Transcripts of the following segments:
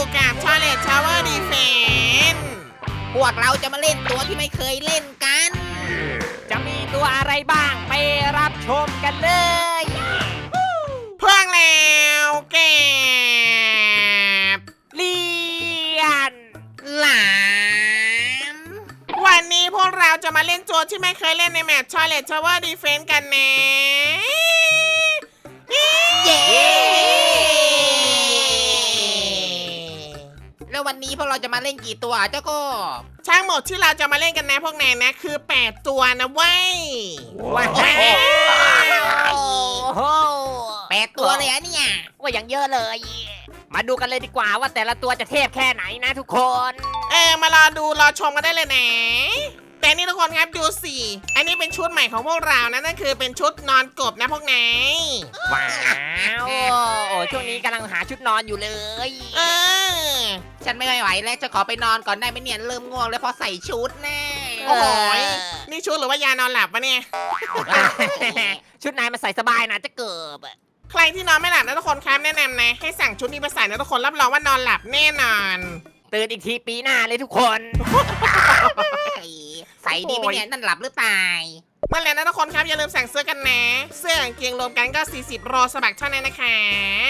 อยู่กับชาเลตชาวเวอร์ดีเฟนพวกเราจะมาเล่นตัวที่ไม่เคยเล่นกัน จะมีตัวอะไรบ้างไปรับชมกันเลยเพื่องแล้วแกบเลียนหลามวันนี้พวกเราจะมาเล่นตัวที่ไม่เคยเล่นในแมปชาเลตชาวเวอร์ดีเฟนกันนะเย้ แล้ววันนี้พวกเราจะมาเล่นกี่ตัวเจ้าก็ช่างหมดที่เราจะมาเล่นกันนะพวกนายนะ คือ 8 ตัวนะเว้ยว้าวโอ้โอ้โหแปดตัวเลยอะเนี่ยว่าอย่างเยอะเลย มาดูกันเลยดีกว่าว่าแต่ละตัวจะเทพแค่ไหนนะทุกคน เออมารอดูรอชมกันได้เลยนะแต่นี่ทุกคนครับดูสิอันนี้เป็นชุดใหม่ของพวกเรานะนั่นคือเป็นชุดนอนกบนะพวกนายว้าวโอ้ช่วงนี้กำลังหาชุดนอนอยู่เลย เออ ฉันไม่ไหวแล้วจะขอไปนอนก่อนได้ไหมเนี่ยเริ่มง่วงแล้วเพอใส่ชุดแน่โอ้ยนี่ชุดหรือว่ายานอนหลับวะเนี่ย ชุดนายมาใส่สบายนะจะเกิบใครที่นอนไม่หลับนะทุกคนครับแนะนำนะ ให้สั่งชุดนี้ไปใส่นะทุกคนรับรองว่านอนหลับแน่นอน ตื่นอีกทีปีหน้าเลยทุกคน ใส่ดีไหมเนี่ยนั่นหลับหรือตา ยนั่นแหละนะทุกคนครับอย่าลืมสั่งเสื้อกันนะ เสื้อกางเกงรวมกันก็ 40โรสมัครเท่านั้นนะครั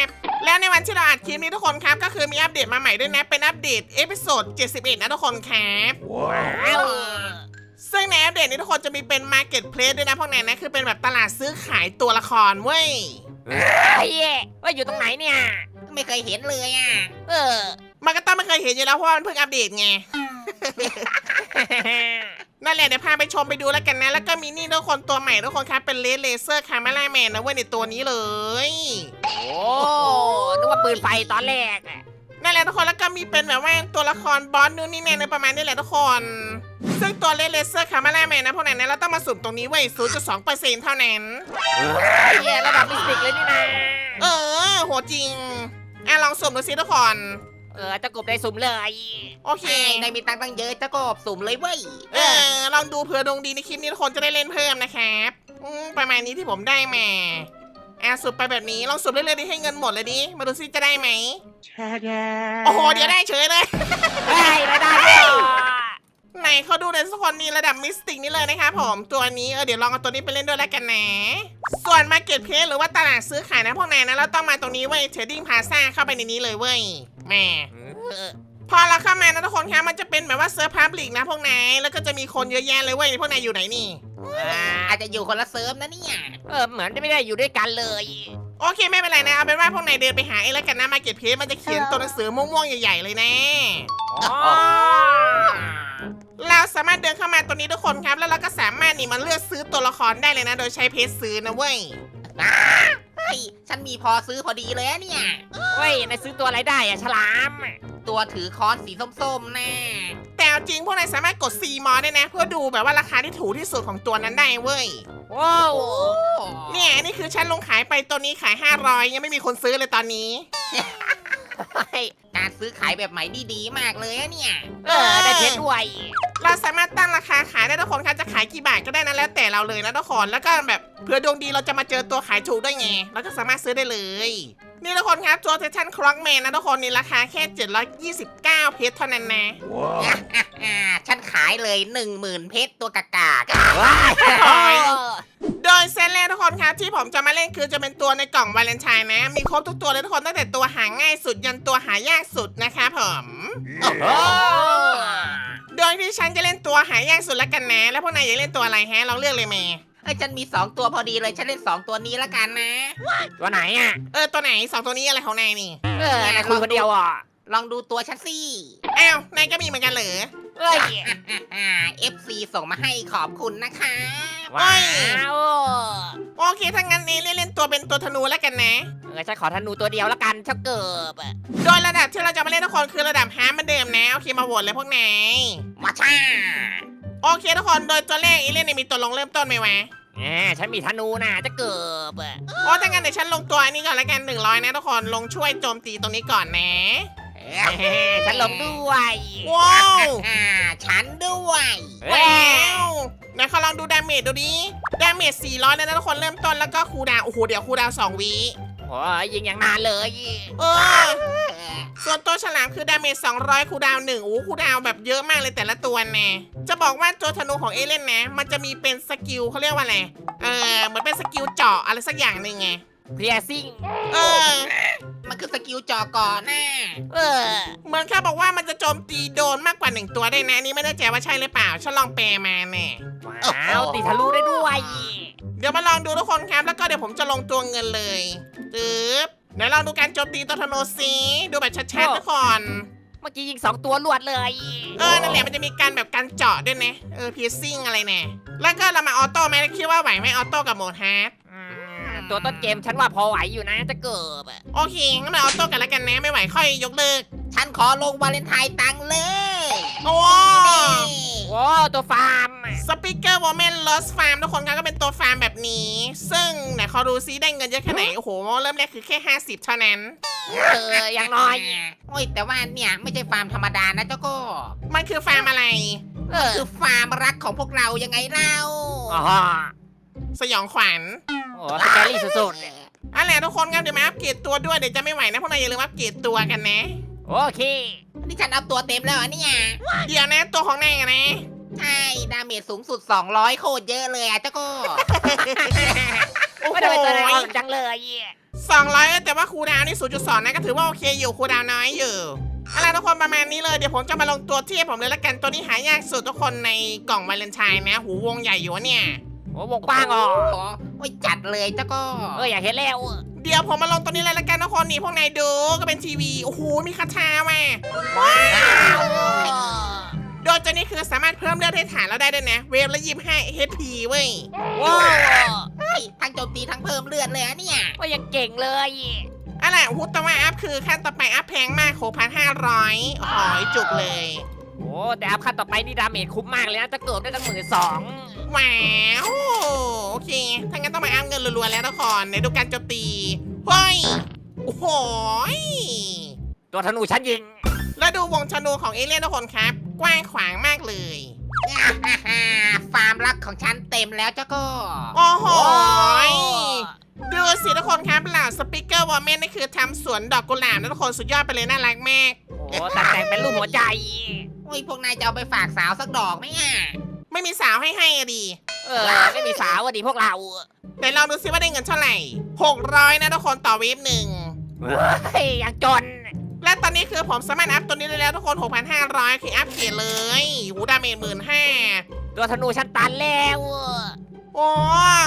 บแล้วในวันที่เราอัดคลิปนี้ทุกคนครับ ก็คือมีอัปเดตมาใหม่ด้วยนะ เป็นอัปเดตเอพิโซด71 นะทุกคนครับว้าวซึ่งในอัปเดตนี้ทุกคนจะมีเป็น Marketplace ด้วยนะพวกนั้นนะคือเป็นแบบตลาดซื้อขายตัวละครเว้ยเฮ้ยว่าอยู่ตรงไหนเนี่ย ไม่เคยเห็นเลยอะ เออ มันก็ต้องไม่เคยเห็นอยู่แล้วเพราะว่ามันเพิ่งอัปเดตไง นั่นแหละเดี๋ยวพาไปชมไปดูแล้วกันนะ แล้วก็มีนี่ทุกคนตัวใหม่ทุกคนครับเป็นเลสเลเซอร์คาร์มาล่าแมนนะเว้ยในตัวนี้เลย โอ้นึกว่าปืนไฟตอนแรกอะนั่นแหละทุกคนแล้วก็มีเป็นแบบว่าตัวละครบอสนู่นนี่นั่นประมาณนี้แหละทุกคน ซึ่งตัวเลสเลเซอร์คาร์มาล่าแมนนะพวกนั้นนะเราต้องมาสุ่มตรงนี้เว้ย0.2%เท่านั้นเฮ้ยระดับมิสติกเลยนี่นะเออโหจริงอะลองสุ่มดูสิทุกคน เออจะกบได้สุ่มเลย โอเคได้มีตังค์ตั้งเยอะเจ้าก็สุ่มเลยเว้ย เออลองดูเผื่อดวงดีในคลิปนี้ทุกคนจะได้เล่นเพิ่มนะครับอืมประมาณนี้ที่ผมได้มาอะสุดไปแบบนี้ลองสุดเรื่อยๆดิให้เงินหมดเลยดิมาดูซิจะได้ไหมโอ้โหเดี๋ยวได้เฉยเลยเฮ้ยได้ได้ด้วยไหนเขาดูเลยทุกคนนี่ระดับมิสติกนี่เลยนะครับผมตัวนี้เออเดี๋ยวลองเอาตัวนี้ไปเล่นด้วยแล้วกันนะ ส่วนมาเก็ตเพลหรือว่าตลาดซื้อขายนะพวกนายนะเราต้องมาตรงนี้เว้ยเทรดดิ้งพาซ่าเข้าไปในนี้เลยเว้ยแหม่เออพอเราเข้ามานะทุกคนครับมันจะเป็นแบบว่าเซิร์ฟพับลิกนะพวกนายแล้วก็จะมีคนเยอะแยะเลยเว้ยพวกนายอยู่ไหนนี่อาจจะอยู่คนละเซิร์ฟนะเนี่ยเออเหมือนจะไม่ได้อยู่ด้วยกันเลย โอเคไม่เป็นไรนะเอาเป็นว่าพวกนายเดินไปหาเองแล้วกันนะมาเก็ตเพจมันจะเขียนตัวหนังสือม่วงๆใหญ่ๆเลยนะ อ๋อ เราสามารถเดินเข้ามาตัวนี้ทุกคนครับ แล้วเราก็สามารถนี่มาเลือกซื้อตัวละครได้เลยนะ โดยใช้เพจซื้อนะเว้ยเฮ้ย ฉันมีพอซื้อพอดีเลยอะเนี่ย เฮ้ยนายซื้อตัวอะไรได้อะฉลามตัวถือค้อนสีส้มๆแน่ แต่เอาจริงพวกนายสามารถกด C มอได้นะ เพื่อดูแบบว่าราคาที่ถูกที่สุดของตัวนั้นได้เว้ย ว้าวโอ้เนี่ยอันนี่คือฉันลงขายไปตัวนี้ขาย 500 ยังไม่มีคนซื้อเลยตอนนี้เฮ้ย การซื้อขายแบบใหม่ดีๆมากเลยอะเนี่ย เออ ได้เพชรด้วย เราสามารถตั้งราคาขายได้ทุกคนครับจะขายกี่บาทก็ได้นะแล้วแต่เราเลยนะทุกคนแล้วก็แบบเผื่อดวงดีเราจะมาเจอตัวขายถูกด้วยไงเราก็สามารถซื้อได้เลย นี่ทุกคนครับตัวเทชันคล็อกแมนนะทุกคนนี่ราคาแค่ 729 เพชรเท่านั้นนะอ่าฉันขายเลยหนึ่งหมื่นเพชรตัวกากากว้าวโดยเซตแรกทุกคนครับที่ผมจะมาเล่นคือจะเป็นตัวในกล่องวาเลนไทน์นะ มีครบทุกตัวเลยทุกคนตั้งแต่ตัวหาง่ายสุดยันตัวหายากสุดนะคะผมโอ้โหโดยที่ฉันจะเล่นตัวหายากสุดแล้วกันนะ แล้วพวกนายอยากเล่นตัวอะไรฮะลองเลือกเลยเมย์ ไอ้ยฉันมีสองตัวพอดีเลยฉันเล่นสองตัวนี้ละกันนะ ตัวไหนอะเออตัวไหนสองตัวนี้อะไรของนายนี่เออนายคุยคนเดียวอะลองดูตัวฉันสิอ้าวนายก็มีเหมือนกันเหรอเฮ้ยอ่า FC ส่งมาให้ขอบคุณนะคะว้าวโอเคถ้างั้นนี่เล่นเล่นตัวเป็นตัวธนูแล้วกันนะ เออฉันขอธนูตัวเดียวแล้วกันเจ้าเกิบโดยระดับที่เราจะมาเล่นทุกคนคือระดับฮาร์ดเหมือนเดิมนะโอเคมาโหวตเลยพวกนายมาช่า โอเคทุกคนโดยตัวแรกอีเล่นเนี่ยมีตัวลงเริ่มต้นไหมวะแหมฉันมีธนูนะเจ้าเกิบโอ้ถ้างั้นเดี๋ยวฉันลงตัวอันนี้ก่อนแล้วกันหนึ่งร้อยนะทุกคนลงช่วยโจมตีตรงนี้ก่อนนะแหมฉันลงด้วยว้าว อ่าฉันด้วยเฮ้ยว้าวไหนขอลองดูดาเมจดูดิดาเมจ400เลยนะทุกคนเริ่มต้นแล้วก็คูลดาวน์โอ้โหเดี๋ยวคูลดาวน์2วิ โอ้ยยิงอย่างนานเลยเออส่วนตัวฉลามคือดาเมจ200คูลดาวน์หนึ่งโอ้คูลดาวน์แบบเยอะมากเลยแต่ละตัวแน่จะบอกว่าตัวธนูของเอเลนนะ มันจะมีเป็นสกิลเขาเรียกว่าอะไร เออเหมือนเป็นสกิลเจาะอะไรสักอย่างหนึ่งไง เพียซิ่ง เออ มันคือสกิลจอก่อนนะเออ เหมือนแค่บอกว่ามันจะโจมตีโดนมากกว่าหนึ่งตัวได้นะอันนี่ไม่แน่ใจว่าใช่หรือเปล่าฉันลองแปลมาแน่ว้าวตีทะลุได้ด้วย เดี๋ยวมาลองดูทุกคนครับ แล้วก็เดี๋ยวผมจะลงตัวเงินเลยตึ๊บเดี๋ยวลองดูการโจมตีตัวธนูซีดูแบบชัดๆทุกคนเมื่อกี้ยิงสองตัวลวดเลย เออ นั่นแหละมันจะมีการแบบการเจาะด้วยนะ เออพีซิ่งอะไรเนี่ยแล้วก็เรามาออโต้ไหมคิดว่าไหวไหมออโต้กับโหมดฮาร์ดอืม ตัวต้นเกมฉันว่าพอไหวอยู่นะจะเกิบอะโอเคงั้นเราออโต้กันแล้วกันนะไม่ไหวค่อยยกเลิกฉันขอลงวาเลนไทน์ตังเลยโอ้โอ้ตัวฟาร์มอะสปิเกอร์วอ m เมนลอสฟาร์มทุกคนครับก็เป็นตัวฟาร์มแบบนี้ ซึ่งไหนขอดูซิได้เงินเยอะแค่ไหน โอ้โห เริ่มแรกคือแค่ 50 เท่านั้น เอออย่างน้อยโอ้ยแต่ว่าเนี่ยไม่ใช่ฟาร์มธรรมดานะเจ้าก็มันคือฟาร์มอะไร เออคือฟาร์มรักของพวกเรายังไงเล่าอ๋อสยองขวัญ โอ้สแกรี่สุดเอาล่ะทุกคนครับเดี๋ยวมาอัปเกรดตัวด้วยเดี๋ยวจะไม่ไหวนะพวกนายอย่าลืมอัปเกรดตัวกันนะๆโอเค นี่ฉันเอาตัวเต็มแล้วเหรอเนี่ยเดี๋ยวนะตัวของนายอะนะ ใช่ดาเมจสูงสุด 200 โคตรเยอะเลยอะเจ้าก็ โอ้โหไม่ได้เป็นตัวไหนอ่อนจังเลยสองร้อยแต่ว่าคูลดาวน์นี่ศูนย์จุดสองนะก็ถือว่าโอเคอยู่คูลดาวน์น้อยอยู่เอาล่ะทุกคนประมาณนี้เลยเดี๋ยวผมจะมาลงตัวเทียบผมเลยละกันตัวนี้หายากสุดทุกคนในกล่องวาเลนไทน์นะ หูวงใหญ่อยู่วะเนี่ย โอ้วงกว้างอ๋อโอ้ยจัดเลยเจ้าก็เอออยากเห็นแล้วเดี๋ยวผมมาลงตัวนี้เลยละกันทุกคนนี่พวกนายดูก็เป็นทีวีโอ้โหมีคาถาว่ะว้าวโดยตัวนี้คือสามารถเพิ่มเลือดให้ฐานเราได้ด้วยนะ เวฟละยี่ห้า HP เว้ยว้าวเฮ้ยทั้งโจมตีทั้งเพิ่มเลือดเลยอะเนี่ยว่ายังเก่งเลยอะไรโอ้ต่ว่าอัพคือขั้นต่อไปอัพแพงมากโหพันห้าร้อยโอ้ยจุกเลย โอ้แต่อัพขั้นต่อไปนี่ดาเมจคุ้มมากเลยนะจะเกิดได้ตั้งหมื่นสอง ว้าวโอเคถ้างั้นต้องมาอัพเงินรัวๆแล้วทุกคนในดูการโจมตีเฮ้ยโอ้โหยตัวธนูฉันยิง แล้วดูวงชนูของเอเลี่ยนทุกคนครับ กว้างขวางมากเลยฟาร์มรักของฉันเต็มแล้วเจ้าก็โอ้โหยดูสิทุกคนครับเหล่าสปิเกอร์วอร์เมนนี่คือทำสวนดอกกุหลาบนะทุกคนสุดยอดไปเลยน่ารักมาก โอ้ตัดแต่งเป็นรูปหัวใจ โอ้ยพวกนายจะเอาไปฝากสาวสักดอกไหมอะ ไม่มีสาวให้ให้อะดีเออไม่มีสาวอะดิพวกเราไหนลองดูซิว่าได้เงินเท่าไหร่600นะทุกคนต่อเวฟหนึ่งเฮ้ยยังจน และตอนนี้คือผมสามารถอัพตัวนี้ได้แล้วทุกคน 6,500 คืออัพเกียร์เลยหูดาเมจหมื่นห้าตัวธนูฉันตันแล้วโอ้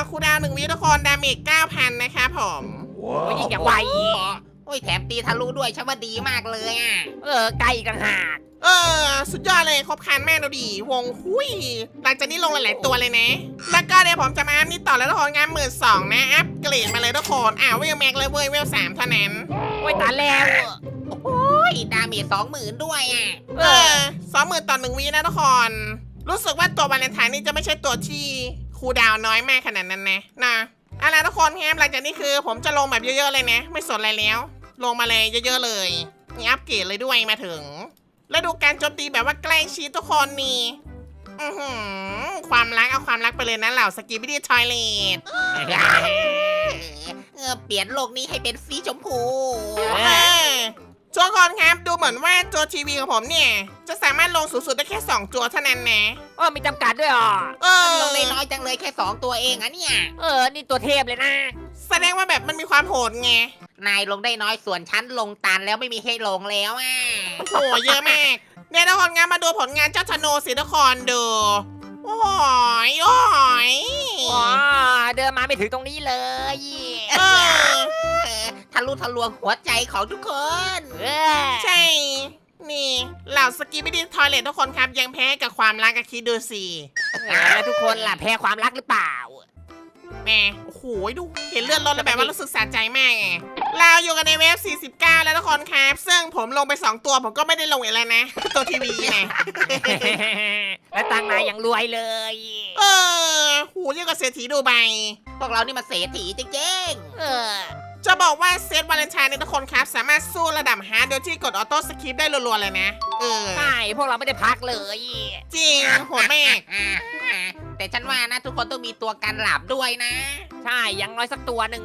คูลดาวน์หนึ่งวิทุกคนดาเมจ9,000นะครับผมโอ้ยยิงอย่างไวโอ้ยแถมตีทะลุด้วยฉันว่าดีมากเลยอะ เออไกลอีกต่างหาก เออ สุดยอดเลยครบครันแม่ดูดิวงหุยหลังจากนี้ลงหลายๆตัวเลยนะ แล้วก็เดี๋ยวผมจะมาอัพนี่ต่อแล้วทุกคนงานหมื่นสองนะ อัพเกรดมาเลยทุกคนอ่าเวลแม็กเลยเว้ยเวลสามเท่านั้น โอ้ยตันแล้วโอ้ยดาเมจสองหมื่นด้วยอะ เออสองหมื่นต่อหนึ่งวินะทุกคนรู้สึกว่าตัววาเลนไทน์นี่จะไม่ใช่ตัวที่คูลดาวน์น้อยมากขนาดนั้นนะนะเอาล่ะทุกคนครับหลังจากนี้คือ ผมจะลงแบบเยอะๆเลยนะ ไม่สนอะไรแล้ว ลงมาเลยเยอะๆเลยนี่อัปเกรดเลยด้วยมาถึง แล้วดูการโจมตีแบบว่าใกล้ชิดทุกคนนี่อือหือความรักเอาความรักไปเลยนะเหล่าสกีบิดี้ทอยเลต เออเปลี่ยนโลกนี้ให้เป็นสีชมพูทุกคนครับดูเหมือนว่าตัวทีวีของผมเนี่ย จะสามารถลงสูงสุดได้แค่ 2 ตัวเท่านั้นนะโอ้มีจำกัดด้วยอ๋อเออลงได้น้อยจังเลยแค่ 2 ตัวเองอะเนี่ย เออ นี่ตัวเทพเลยนะ แสดงว่าแบบมันมีความโหดไง นายลงได้น้อยส่วนฉันลงตันแล้วไม่มีให้ลงแล้วอะโอ้โหเยอะมากเนี่ยทุกคนงานมาดูผลงานเจ้าธนูสิทุกคนดู โอ้ยโอ้ยอ๋อเดินมาไม่ถึงตรงนี้เลยเออเออทะลุทะลวงหัวใจของทุกคนเออใช่ นี่เหล่าสกีบิดี้ทอยเลตทุกคนครับยังแพ้กับความรักกับคิดดูสิเออแล้วทุกคนล่ะแพ้ความรักหรือเปล่าแหม่โอ้โหดูเห็นเลือดลดแล้วแบบว่ารู้สึกสะใจมากไง เราอยู่กันในเวฟ 49 แล้วทุกคนครับ ซึ่งผมลงไป 2 ตัวผมก็ไม่ได้ลงอีกแล้วนะ ตัวทีวีไงและตังนายยังรวยเลย เออ หูยิ่งกับเศรษฐีดูใบ พวกเรานี่มาเศรษฐีจริงเออ จะบอกว่าเซตวาเลนไทน์ในยทุกคนครับ สามารถสู้ระดับฮาร์ดโดยที่กดออโต้สคริปได้รัวๆเลยนะ เออ ใช่ พวกเราไม่ได้พักเลย จริงโหดมากๆแต่ฉันว่านะทุกคนต้องมีตัวกันหลับด้วยนะ ใช่ อยังน้อยสักตัวหนึ่ง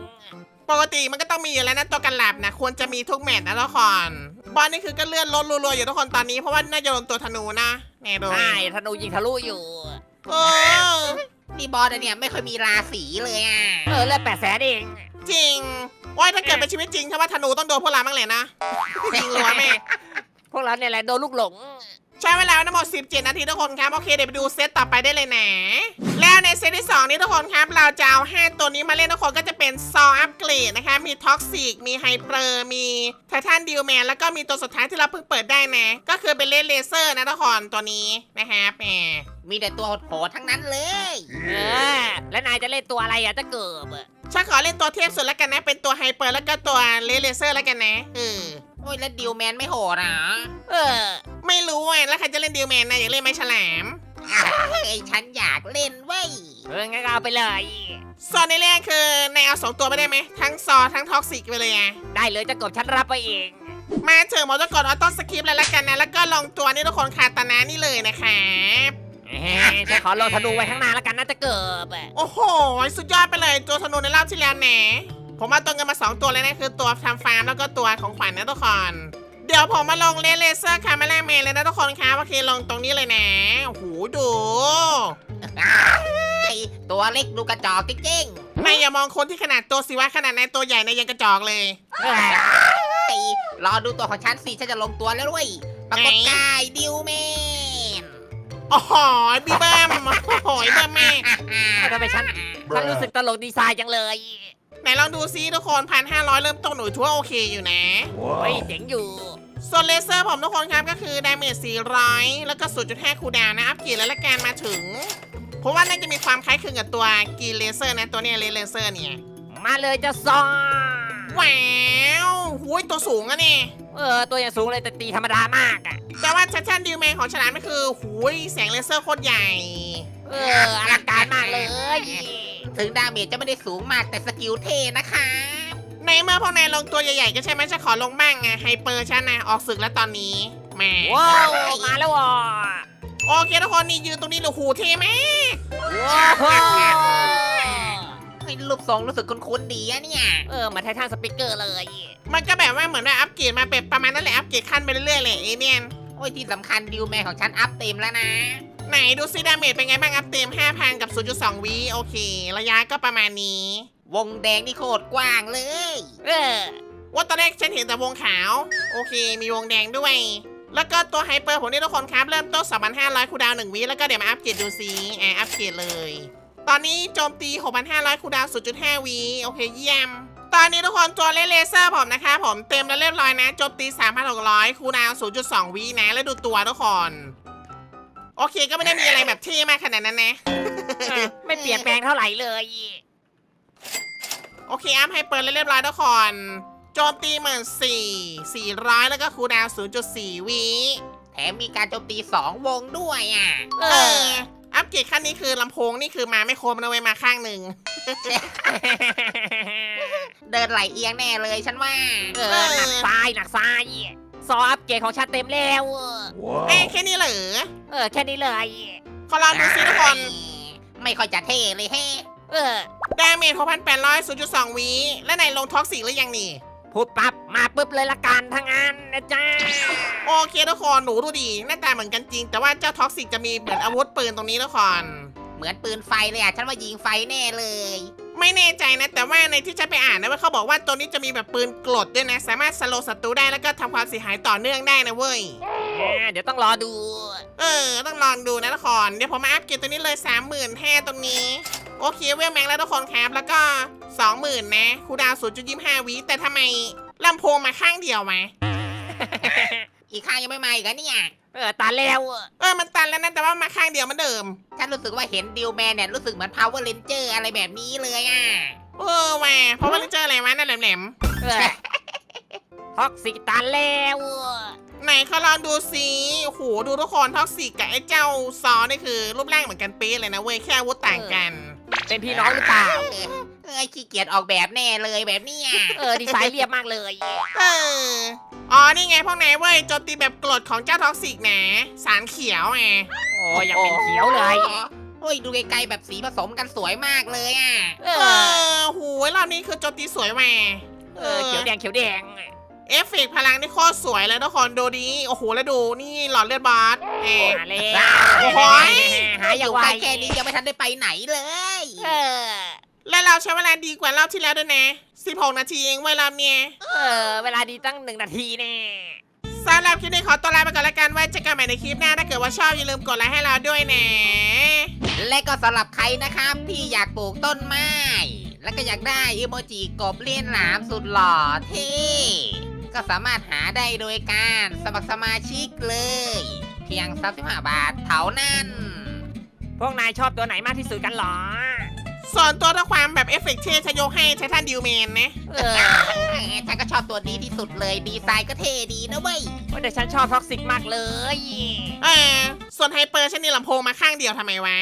ปกติมันก็ต้องมีอยู่แล้วนะตัวกันหลับนะควรจะมีทุกแมตช์นะทุกคนบอลนี่คือก็เลื่อนลดรัวๆอยู่ทุกคนตอนนี้เพราะว่าน่าจะลงตัวธนูนะแน่โดยใช่ธนูยิงทะลุอยู่เออนี่บอสเนี่ยไม่ค่อยมีราศีเลยอะเออเลือดแปดแสนเองจริงว่าถ้าเกิดเป็นชีวิตจริงถ้าว่าธนูต้องโดนพวกเราบ้างเลยนะจริงรัวแม่พวกเราเนี่ยแหละโดนลูกหลง ใช้เวลาทั้งหมด 17 นาทีทุกคนครับโอเคเดี๋ยวไปดูเซตต่อไปได้เลยนะ แล้วในเซตที่ 2 นี้ทุกคนครับ เราจะเอา 5 ตัวนี้มาเล่นทุกคนก็จะเป็นซออัปเกรดนะคะมีท็อกซิกมีไฮเปอร์มีไททันดิวแมนแล้วก็มีตัวสุดท้ายที่เราเพิ่งเปิดได้นะ ก็คือเป็นเลนเลเซอร์นะทุกคนตัวนี้นะครับแหมมีแต่ตัวโหดๆทั้งนั้นเลยเออแล้วนายจะเล่นตัวอะไรอะจะเกิบอะฉันขอเล่นตัวเทพสุดแล้วกันนะ เป็นตัวไฮเปอร์แล้วก็ตัวเลนเลเซอร์แล้วกันนะเออโอ้ยแล้วดิวแมนไม่โหดอะเออ ไม่รู้อะแล้วใครจะเล่นดิวแมนนะอยากเล่นไหมฉลามเฮ้ยฉันอยากเล่นเว้ยเอองั้นก็เอาไปเลยโซนในแรกคือนายเอาสองตัวไปได้ไหมทั้งซอทั้งท็อกซิกไปเลยอะได้เลยจะกบฉันรับไปเอง มาเถอะหมอจะกดออโต้สคริปต์เลยละกันนะแล้วก็ลงตัวนี่ทุกคนคาตานานี่เลยนะครับเฮ้ยฉันขอลงธนูไว้ข้างหน้าแล้วกันนะจะเกิบอะโอ้โห สุดยอดไปเลยตัวธนูในรอบที่แล้วแหน ผมมาตัวเงินมา2ตัวเลยนะคือตัวทำฟาร์มแล้วก็ตัวของขวัญนะทุกคนเดี๋ยวผมมาลงเลนเลเซอร์คาเมล่าเมนเลยนะทุกคนครับโอเคลงตรงนี้เลยนะโอ้โหดูเฮ้ยตัวเล็กดูกระจอกจริงนายอย่ามองคนที่ขนาดตัวสิวะขนาดในตัวใหญ่ในยังกระจอกเลยเออๆเฮ้ยรอดูตัวของฉันสิฉันจะลงตัวแล้วเว้ยปรากฏกายดิวแมนโอ้โหบีเบิ้มโอ้โหเบิ้มแม่ทำไมฉันฉันรู้สึกตลกดีไซน์จังเลยไห นลองดูซิทุกคนพันห้าร้อยเริ่มต้นหนูถือว่าโอเคอยู่นะโอ้ยเจ๋งอยู่ ส่วนเลเซอร์ผมทุกคนครับก็คือดาเมจ400 แล้วก็ 0.5 คูลดาวน์นะ อัปเกรดแล้วละกันมาถึง เพราะว่าน่าจะมีความคล้ายคลึงกับตัวกีเลเซอร์นะตัวเนี้ยเลเซอร์เนี่ยมาเลยจะซอว้าวหุยตัวสูงอะเนี่ยเออ ตัวอย่างสูงเลยแต่ตีธรรมดามากอะแต่ว่าชัชชันดิวแมนของฉลามก็คือหุยแสงเลเซอร์โคตรใหญ่ เอออลังการมากเลย ถึงดาเมจจะไม่ได้สูงมากแต่สกิลเท่นะคะในเมื่อพวกนายลงตัวใหญ่ๆก็ใช่ไหมจะขอลงบ้างไงไฮเปอร์ชันนะออกศึกแล้วตอนนี้แหมว้าวมาแล้วอะโอเคทุกคนนี่ยืนตรงนี้เลยหูเท่ไหมากว้าวเฮ้ยรูปทรงรู้สึกคุ้นๆดีอะเนี่ย เออเหมาไททันสปิเกอร์เลย มันก็แบบว่าเหมือนว่าอัปเกรดมาเป็นประมาณนั้นแหละอัปเกรดขั้นไปเรื่อยๆเลยเอเนียนโอ้ยที่สำคัญดิวแมนของฉันอัพเต็มแล้วนะ ไหนดูซิดาเมจเป็นไงบ้างอัพเต็ม5,000 กับ 0.2วิโอเค ระยะก็ประมาณนี้ วงแดงนี่โคตรกว้างเลย เออว่าตอนแรกฉันเห็นแต่วงขาว โอเค มีวงแดงด้วย แล้วก็ตัวไฮเปอร์ผมนี่ทุกคนครับ เริ่มต้น 2,500คูลดาวน์1วิแล้วก็เดี๋ยวมาอัปเกรดดูซิแอบอัปเกรดเลย ตอนนี้โจมตี 6,500คูลดาวน์0.5วิโอเคเยี่ยมตอนนี้ทุกคนตัวเลนเลเซอร์ผมนะคะ ผมเต็มแล้วเรียบร้อยนะโจมตี 3,600 คูลดาวน์0.2 วินะ แล้วดูตัวทุกคน โอเคก็ไม่ได้มีอะไรแบบเท่มากขนาดนั้นนะ ไม่เปลี่ยนแปลงเท่าไหร่เลยโอเคอัพให้เปิดเรียบร้อยทุกคนโจมตีหมื่นสี่สี่ร้อยแล้วก็คูลดาวน์ศูนย์จุดสี่วิแถมมีการโจมตีสองวงด้วยอะ เอเออออัพเกรดขั้นนี้คือลำโพงนี่คือมาไม่ครบนะเว้ยมาข้างหนึ่ง เดินไหลเอียงแน่เลยฉันว่า เออ หนักซ้ายหนักซ้าย ซออัปเกรดของฉันเต็มแล้วเอ้ยแค่นี้เหรอเออแค่นี้เลยขอลองดูสิทุกคนไม่ค่อยจะเท่เลยแฮะเออดาเมจหกพันแปดร้อยศูนย์จุดสองวิและในลงท็อกซิกหรือยังนี่ พูดปั๊บมาปุ๊บเลยละกันทั้งนั้นนะจ๊ะโอเคทุกคนหนูดูดีหน้าตาเหมือนกันจริง แต่ว่าเจ้าท็อกซิกจะมีเหมือนอาวุธปืนตรงนี้ทุกคนเหมือนปืนไฟเลยอะฉันว่ายิงไฟแน่เลย ไม่แน่ใจนะ แต่ว่าในที่ฉันไปอ่านนะว่าเขาบอกว่าตัวนี้จะมีแบบปืนกรดด้วยนะ สามารถสโลว์ศัตรูได้แล้วก็ทำความเสียหายต่อเนื่องได้นะเว้ย อ่าเดี๋ยวต้องรอดู เออ ต้องลองดูนะทุกคนเดี๋ยวผมมาอัพเกรดตัวนี้เลย 3 0 0 0 0แท่ตรงนี้ โอเคเวลแม็กแล้วทุกคนครับ แล้วก็ 20,000 นะคูลดาวน์0.25วิแต่ทำไมลำโพงมาข้างเดียวไหม อีกข้างยังไม่มาอีกอะเนี่ย เออตาแล้วเออมันตันแล้วนะแต่ว่ามาข้างเดียวเหมือนเดิม ฉันรู้สึกว่าเห็นดิวแมนเนี่ยรู้สึกเหมือน Power Ranger อะไรแบบนี้เลยอะเออแหวเพราะว่าเจออะไรวะนั่นแหลมเออท็อกซิกตาแล้วๆไหนเขาลองดูซิโอ้โหดูทุกคนท็อกซิกกับไอ้เจ้าซอนี่คือรูปร่างเหมือนกันเป๊ะเลยนะเว้ยแค่อาวุธต่างกัน เป็นพี่น้องหรือเปล่า เออเอ้ยขี้เกียจออกแบบแน่เลยแบบเนี้ยเออดีไซน์เรียบมากเลย เออ อ๋อ นี่ไงพวกนายเว้ยโจมตีแบบกรดของเจ้าท็อกซิกนะสารเขียวไงโอ้ยังเป็นเขียวเลยมโอ้ยดูไกลๆแบบสีผสมกันสวยมากเลยอะ เอเอออโหยรอบนี้คือโจมตีสวยแหม่เออเขียวแดงเขียวแดง เอฟเฟกต์พลังนี่โคตรสวยเลยทุกคนดูดีโอ้โห แล้วดูนี่หลอดเลือดบอสเออมาแล้วโอ้โหหาอย่างไวใกล้แค่นี้ยังไม่ทันได้ไปไหนเลย เออ และเราใช้เวลาดีกว่ารอบที่แล้วด้วยนะ 16 นาทีเองเวลาเนี่ยเออ เวลาดีตั้งหนึ่งนาทีแน่ สำหรับคลิปนี้ขอตัวลาไปก่อนละกันไว้เจอกันใหม่ในคลิปหน้า ถ้าเกิดว่าชอบอย่าลืมกดไลค์ให้เราด้วยนะ และก็สำหรับใครนะครับที่อยากปลูกต้นไม้ แล้วก็อยากได้อีโมจิกบเลี้ยนหลามสุดหล่อเท่ก็สามารถหาได้โดยการสมัครสมาชิกเลย เพียง35บาทเท่านั้น พวกนายชอบตัวไหนมากที่สุดกันเหรอ ส่วนตัวถ้าความแบบเอฟเฟกต์เท่จะยกให้ไททันดิวเมนนะ เออฉันก็ชอบตัวนี้ที่สุดเลย ดีไซน์ก็เท่ดีนะเว้ยแต่ฉันชอบท็อกซิกมากเลย เออ ส่วนไฮเปอร์ฉันนี่ลำโพงมาข้างเดียวทำไมวะ